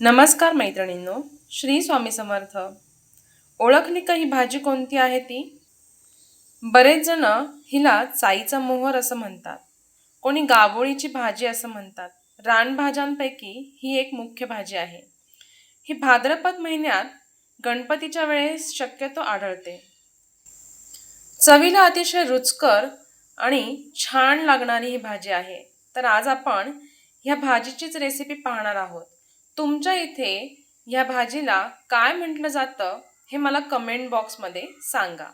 नमस्कार मैत्रिणींनो श्री स्वामी समर्थ. ओळखली का ही भाजी कोणती आहे ती? बरेच जण हिला चाईचा मोहर असं म्हणतात. कोणी गावोळीची भाजी असं म्हणतात. रानभाज्यांपैकी ही एक मुख्य भाजी आहे. ही भाद्रपद महिन्यात गणपतीच्या वेळेस शक्यतो आढळते. चवीला अतिशय रुचकर आणि छान लागणारी ही भाजी आहे. तर आज आपण ह्या भाजीचीच रेसिपी पाहणार आहोत. तुमच्या इथे ह्या भाजीला काय म्हटलं जातं हे मला कमेंट बॉक्समध्ये सांगा.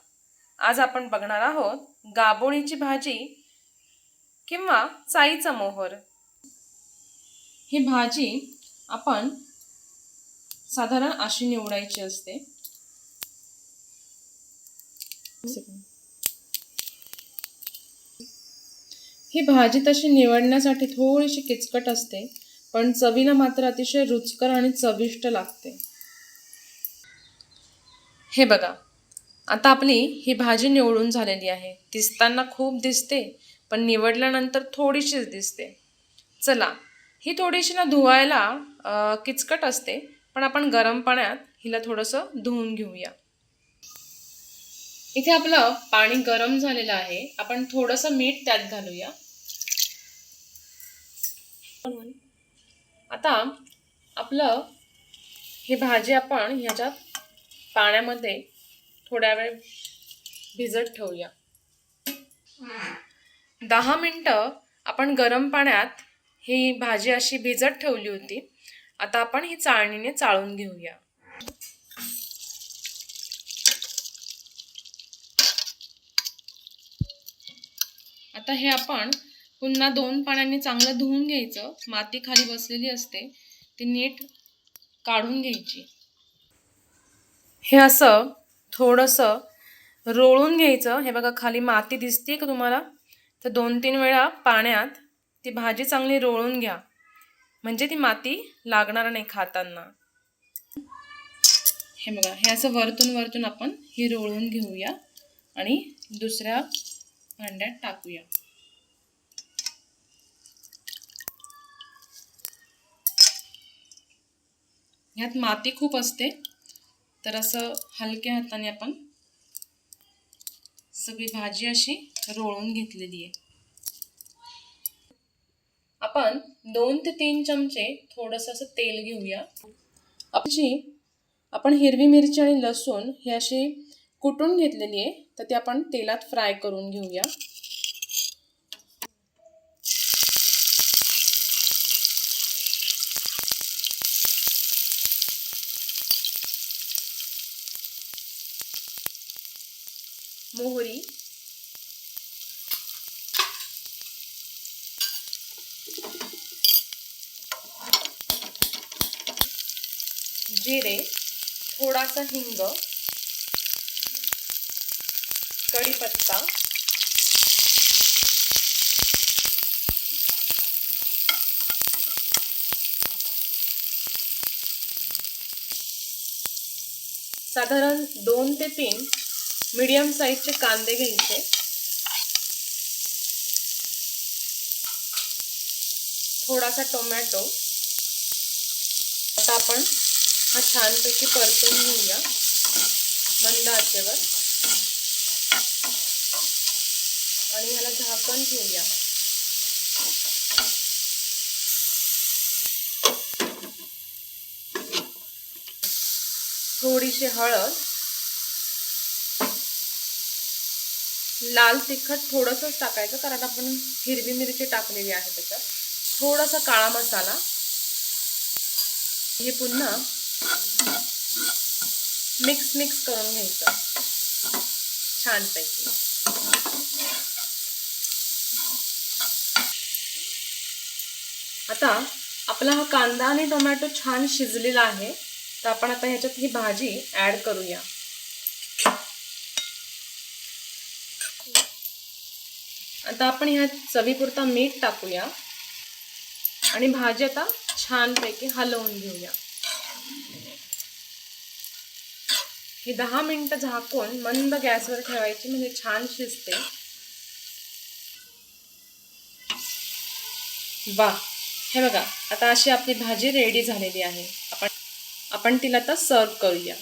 आज आपण बघणार आहोत गाबोळीची भाजी किंवा चाईचा मोहर. ही भाजी आपण साधारण अशी निवडायची असते. ही भाजी तशी निवडण्यासाठी थोडीशी किचकट असते. पण चवीला मात्र अतिशय रुचकर आणि चविष्ट लागते. हे बघा आता आपली ही भाजी निवडून झालेली आहे. दिसताना खूप दिसते पण निवडल्यानंतर थोडीशीच दिसते. चला ही थोडीशी ना धुवायला किचकट असते पण आपण गरम पाण्यात हिला थोडंसं धुवून घेऊया. इथे आपलं पाणी गरम झालेलं आहे. आपण थोडंसं मीठ त्यात घालूया. आता आपलं ही भाजी आपण ह्याच्यात पाण्यामध्ये थोड्या वेळ भिजत ठेवूया. दहा मिनटं आपण गरम पाण्यात ही भाजी अशी भिजत ठेवली होती. आता आपण ही चाळणीने चाळून घेऊया. आता हे आपण पुन्हा दोन पाण्याने चांगलं धुवून घ्यायचं. माती खाली बसलेली असते. ती नीट काढून घ्यायची. हे असं थोडंसं रोळून घ्यायचं. हे बघा खाली माती दिसते का तुम्हाला? तर दोन तीन वेळा पाण्यात ती भाजी चांगली रोळून घ्या. म्हणजे ती माती लागणार नाही खाताना. हे बघा हे असं वरतून वरतून आपण ही रोळून घेऊया आणि दुसऱ्या भांड्यात टाकूया. ह्यात माती खूप असते. तर असं हलक्या हाताने आपण सगळी भाजी अशी रोळून घेतलेली आहे. आपण दोन ते तीन चमचे थोडस असं तेल घेऊया. आपली आपण हिरवी मिरची आणि लसूण ही अशी कुटून घेतलेली आहे. तर ती आपण तेलात फ्राय करून घेऊया. मोहरी. जिरे थोडासा हिंग. कढीपत्ता. साधारण दोन ते तीन मीडियम साईजचे कांदे घ्यायचे. थोडासा टोमॅटो. आता आपण हा छानपैकी परतून घेऊया मंद आचेवर आणि ह्याला झाकण ठेवूया. थोडीशी हळद. लाल तिखट थोडंसंच टाकायचं कारण आपण हिरवी मिरची टाकलेली आहे त्याच्यात. थोडासा काळा मसाला. हे पुन्हा मिक्स मिक्स करून घ्यायचं. छानपैकी. आता आपला हा कांदा आणि टोमॅटो छान शिजलेला आहे. तर आपण आता ह्याच्यात ही भाजी ॲड करूया. आता आपण ह्या चवीपुरता मीठ टाकूया. आणि भाजी आता छानपैकी हलवून घेऊया. ही दहा मिनटं झाकून मंद गॅसवर ठेवायची म्हणजे छान शिजते. वा हे बघा आता अशी आपली भाजी रेडी झालेली आहे. आपण तिला आता सर्व करूया.